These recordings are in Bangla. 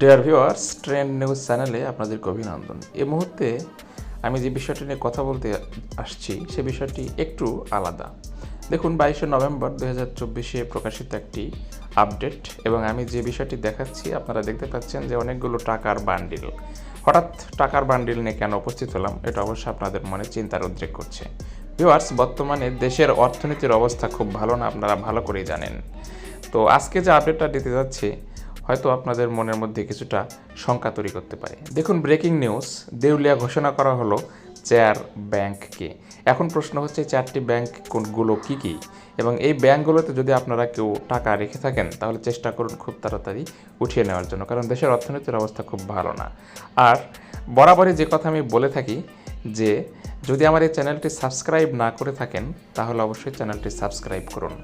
ডিয়ার ভিউয়ার্স ট্রেন্ড নিউজ চ্যানেলে আপনাদেরকে অভিনন্দন। এ মুহূর্তে আমি যে বিষয়টি নিয়ে কথা বলতে আসছি, সে বিষয়টি একটু আলাদা। দেখুন, বাইশে নভেম্বর দু হাজার চব্বিশে প্রকাশিত একটি আপডেট এবং আমি যে বিষয়টি দেখাচ্ছি, আপনারা দেখতে পাচ্ছেন যে অনেকগুলো টাকার বান্ডিল। হঠাৎ টাকার বান্ডিল নিয়ে কেন উপস্থিত হলাম, এটা অবশ্যই আপনাদের মনে চিন্তার উদ্রেক করছে। ভিউয়ার্স বর্তমানে দেশের অর্থনীতির অবস্থা খুব ভালো না, আপনারা ভালো করেই জানেন। তো আজকে যে আপডেটটা দিতে যাচ্ছে হয়তো আপনাদের মনের মধ্যে কিছুটা শঙ্কা তৈরি করতে পারে। দেখুন ব্রেকিং নিউজ দেউলিয়া ঘোষণা করা হলো চার ব্যাংককে। এখন প্রশ্ন হচ্ছে চারটি ব্যাংক কোনগুলো, কী কী? এবং এই ব্যাংকগুলোতে যদি আপনারা কেউ টাকা রেখে থাকেন, তাহলে চেষ্টা করুন খুব তাড়াতাড়ি উঠিয়ে নেওয়ার জন্য, কারণ দেশের অর্থনীতির অবস্থা খুব ভালো না। আর বরাবরই যে কথা আমি বলে থাকি যে যদি আমার এই চ্যানেলটি সাবস্ক্রাইব না করে থাকেন, তাহলে অবশ্যই চ্যানেলটি সাবস্ক্রাইব করুন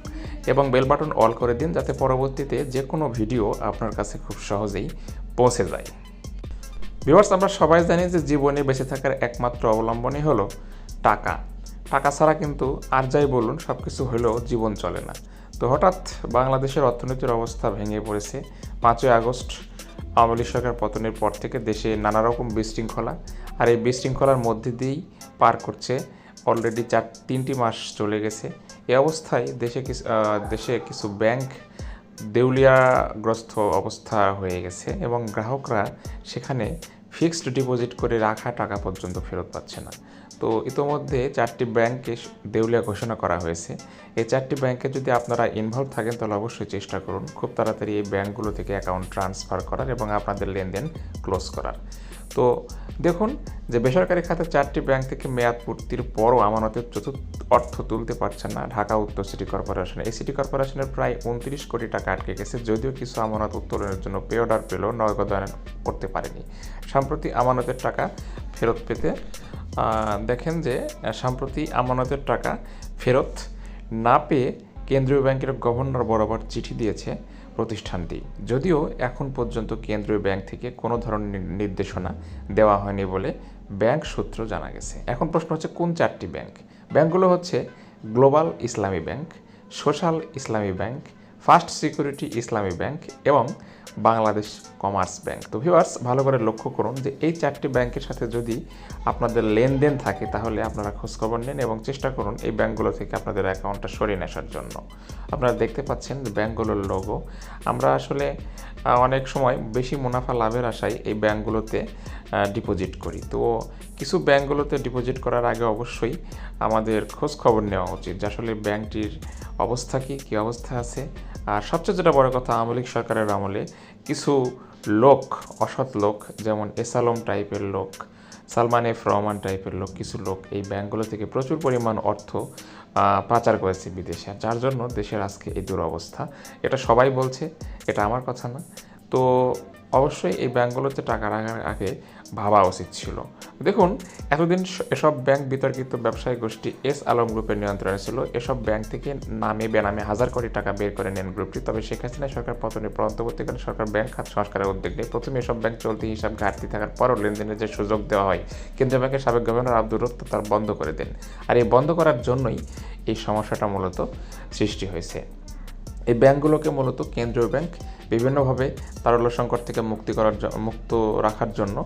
এবং বেল বাটন অল করে দিন যাতে পরবর্তীতে যে কোনো ভিডিও আপনার কাছে খুব সহজেই পৌঁছে যায়। ভিউয়ার্স, আমরা সবাই জানি যে জীবনে বেঁচে থাকার একমাত্র অবলম্বনই হলো টাকা। টাকা ছাড়া কিন্তু আর যাই বলুন সব কিছু হলেও জীবন চলে না। তো হঠাৎ বাংলাদেশের অর্থনীতির অবস্থা ভেঙে পড়েছে পাঁচই আগস্ট। আওয়ামী লীগ সরকার পতনের পর থেকে দেশে নানা রকম বিশৃঙ্খলা আর এই বিশৃঙ্খলার মধ্যে দিয়েই পার করছে অলরেডি চার, তিনটি মাস চলে গেছে। এ অবস্থায় দেশে কিছু দেশে কিছু ব্যাংক দেউলিয়াগ্রস্ত অবস্থা হয়ে গেছে এবং গ্রাহকরা সেখানে ফিক্সড ডিপোজিট করে রাখা টাকা পর্যন্ত ফেরত পাচ্ছে না। তো ইতোমধ্যে চারটি ব্যাংকে দেউলিয়া ঘোষণা করা হয়েছে। এই চারটি ব্যাংকে যদি আপনারা ইনভলভ থাকেন, তাহলে অবশ্যই চেষ্টা করুন খুব তাড়াতাড়ি এই ব্যাংকগুলো থেকে অ্যাকাউন্ট ট্রান্সফার করার এবং আপনাদের লেনদেন ক্লোজ করার। তো দেখুন যে বেসরকারি খাতে চারটি ব্যাংক থেকে মেয়াদ পূর্তির পরও আমানতের চতুর্থ অর্থ তুলতে পারছে না ঢাকা উত্তর সিটি কর্পোরেশন। এই সিটি কর্পোরেশনের প্রায় উনত্রিশ কোটি টাকা আটকে গেছে, যদিও কিছু আমানত উত্তোলনের জন্য পে অর্ডার পেলেও নগদায়ন করতে পারেনি। সম্প্রতি আমানতের টাকা ফেরত পেতে দেখেন যে সম্প্রতি আমানতের টাকা ফেরত না পেয়ে কেন্দ্রীয় ব্যাংকের গভর্নর বরাবর চিঠি দিয়েছে প্রতিষ্ঠানটি। যদিও এখন পর্যন্ত কেন্দ্রীয় ব্যাংক থেকে কোনো ধরনের নির্দেশনা দেওয়া হয়নি বলে ব্যাংক সূত্র জানা গেছে। এখন প্রশ্ন হচ্ছে, কোন চারটি ব্যাংক? ব্যাংকগুলো হচ্ছে global Islami bank, social Islami bank, first security Islami bank এবং বাংলাদেশ কমার্স ব্যাংক তো ভিউয়ার্স ভালো করে লক্ষ্য করুন যে এই চারটি ব্যাংকের সাথে যদি আপনাদের লেনদেন থাকে, তাহলে আপনারা খোঁজখবর নেন এবং চেষ্টা করুন এই ব্যাংকগুলো থেকে আপনাদের অ্যাকাউন্টটা সরিয়ে নেওয়ার জন্য। আপনারা দেখতে পাচ্ছেন ব্যাংকগুলোর লোগো আমরা আসলে অনেক সময় বেশি মুনাফা লাভের আশায় এই ব্যাংকগুলোতে ডিপোজিট করি। তো কিছু ব্যাংকগুলোতে ডিপোজিট করার আগে অবশ্যই আমাদের খোঁজ খবর নেওয়া উচিত যে আসলে ব্যাংকটির অবস্থা কী কী অবস্থা আছে? আর সবচেয়ে যেটা বড় কথা, আওয়ামী লীগ সরকারের আমলে কিছু লোক, অসৎ লোক, যেমন এসালম টাইপের লোক, সালমান এফ রহমান টাইপের লোক, কিছু লোক এই ব্যাংকগুলো থেকে প্রচুর পরিমাণ অর্থ পাচার করেছে বিদেশে। যার জন্য দেশের আজকে এই দুরবস্থা। এটা সবাই বলছে, এটা আমার কথা না। তো অবশ্যই এই ব্যাংকগুলোতে টাকা রাখার আগে ভাবা উচিত ছিল। দেখুন, এতদিন এসব ব্যাংক বিতর্কিত ব্যবসায়ী গোষ্ঠী এস আলম গ্রুপের নিয়ন্ত্রণে ছিল। এসব ব্যাংক থেকে নামে বেনামে হাজার কোটি টাকা বের করে নেন গ্রুপটি। তবে শেখ হাসিনা সরকার পতনের পর অন্তর্বর্তীকালে সরকার ব্যাংক খাত সংস্কারের উদ্যোগ নেয়। প্রথমে এসব ব্যাংক চলতি হিসাব ঘাটতি থাকার পরও লেনদেনের যে সুযোগ দেওয়া হয়, কেন্দ্রীয় ব্যাংকের সাবেক গভর্নর আব্দুর রফ তার বন্ধ করে দেন। আর এই বন্ধ করার জন্যই এই সমস্যাটা মূলত সৃষ্টি হয়েছে। এই ব্যাংকগুলোকে মূলত কেন্দ্রীয় ব্যাংক বিভিন্নভাবে তারল্য সংকট থেকে মুক্তি করার মুক্ত রাখার জন্য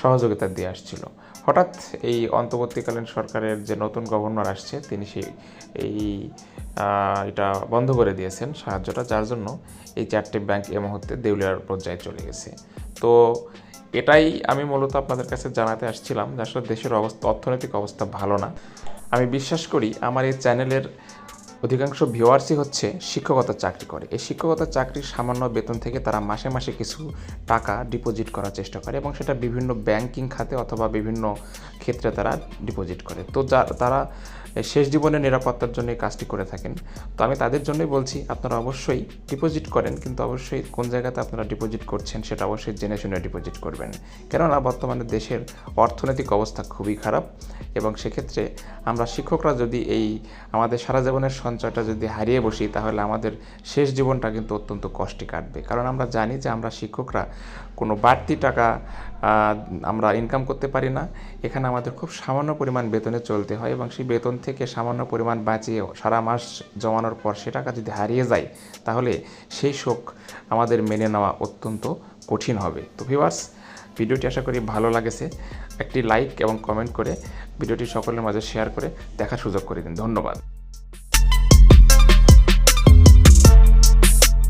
সহযোগিতা দিয়ে আসছিল। হঠাৎ এই অন্তর্বর্তীকালীন সরকারের যে নতুন গভর্নর আসছে, তিনি সেই, এই এটা বন্ধ করে দিয়েছেন সাহায্যটা, যার জন্য এই চারটি ব্যাংক এই মুহূর্তে দেউলিয়ার পর্যায়ে চলে গেছে। তো এটাই আমি মূলত আপনাদের কাছে জানাতে আসছিলাম যে আসলে দেশের অবস্থা, অর্থনৈতিক অবস্থা ভালো না। আমি বিশ্বাস করি আমার এই চ্যানেলের অধিকাংশ ভিওয়ার্সই হচ্ছে শিক্ষকতার চাকরি করে। এই শিক্ষকতার চাকরির সামান্য বেতন থেকে তারা মাসে মাসে কিছু টাকা ডিপোজিট করার চেষ্টা করে এবং সেটা বিভিন্ন ব্যাংকিং খাতে অথবা বিভিন্ন ক্ষেত্রে তারা ডিপোজিট করে। তো যা, তারা শেষ জীবনের নিরাপত্তার জন্য এই কাজটি করে থাকেন। তো আমি তাদের জন্যই বলছি, আপনারা অবশ্যই ডিপোজিট করেন, কিন্তু অবশ্যই কোন জায়গাতে আপনারা ডিপোজিট করছেন সেটা অবশ্যই জেনে শুনে ডিপোজিট করবেন। কেননা বর্তমানে দেশের অর্থনৈতিক অবস্থা খুবই খারাপ এবং সেক্ষেত্রে আমরা শিক্ষকরা যদি এই আমাদের সারা জীবনের সঞ্চয়টা যদি হারিয়ে বসি, তাহলে আমাদের শেষ জীবনটা কিন্তু অত্যন্ত কষ্টে কাটবে। কারণ আমরা জানি যে আমরা শিক্ষকরা কোনো বাড়তি টাকা আমরা ইনকাম করতে পারি না। এখানে আমাদের খুব সামান্য পরিমাণ বেতনে চলতে হয় এবং সেই বেতন থেকে সামান্য পরিমাণ বাঁচিয়ে সারা মাস জমানোর পর সে টাকা যদি হারিয়ে যায়, তাহলে সেই শোক আমাদের মেনে নেওয়া অত্যন্ত কঠিন হবে। তো ভিউয়ার্স ভিডিওটি আশা করি ভালো লাগেছে। একটি লাইক এবং কমেন্ট করে ভিডিওটি সকলের মাঝে শেয়ার করে দেখার সুযোগ করে দিন। ধন্যবাদ।